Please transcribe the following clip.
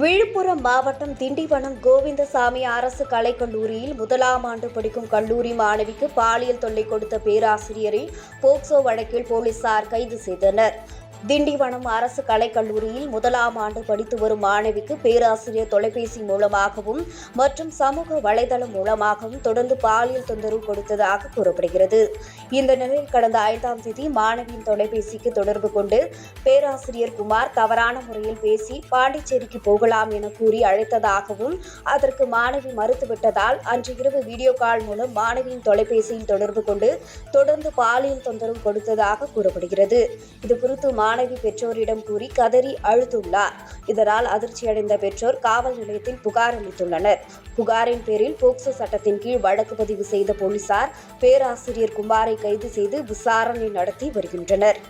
விழுப்புரம் மாவட்டம் திண்டிவனம் கோவிந்தசாமி அரசு கலைக்கல்லூரியில் முதலாம் ஆண்டு படிக்கும் கல்லூரி மாணவிக்கு பாலியல் தொல்லை கொடுத்த பேராசிரியரை போக்சோ வழக்கில் போலீசார் கைது செய்தனர். திண்டிவனம் அரசு கலைக்கல்லூரியில் முதலாம் ஆண்டு படித்து வரும் மாணவிக்கு பேராசிரியர் தொலைபேசி மூலமாகவும் மற்றும் சமூக வலைதளம் மூலமாகவும் தொடர்ந்து பாலியல் தொந்தரவு கொடுத்ததாக கூறப்படுகிறது. இந்த நிலையில் கடந்த ஐந்தாம் தேதி மாணவியின் தொலைபேசிக்கு தொடர்பு கொண்டு பேராசிரியர் குமார் தவறான முறையில் பேசி பாண்டிச்சேரிக்கு போகலாம் என கூறி அழைத்ததாகவும் அதற்கு மாணவி மறுத்துவிட்டதால் அன்று இரவு வீடியோ கால் மூலம் மாணவியின் தொலைபேசியில் தொடர்பு கொண்டு தொடர்ந்து பாலியல் தொந்தரவு கொடுத்ததாக கூறப்படுகிறது. இதுகுறித்து மாணவி மாணவி பெற்றோரிடம் கூறி கதறி அழுத்துள்ளார் இதனால் அதிர்ச்சியடைந்த பெற்றோர் காவல் நிலையத்தில் புகார் அளித்துள்ளனர். புகாரின் பேரில் போக்சோ சட்டத்தின் கீழ் வழக்கு பதிவு செய்த போலீசார் பேராசிரியர் குமாரை கைது செய்து விசாரணை நடத்தி வருகின்றனர்.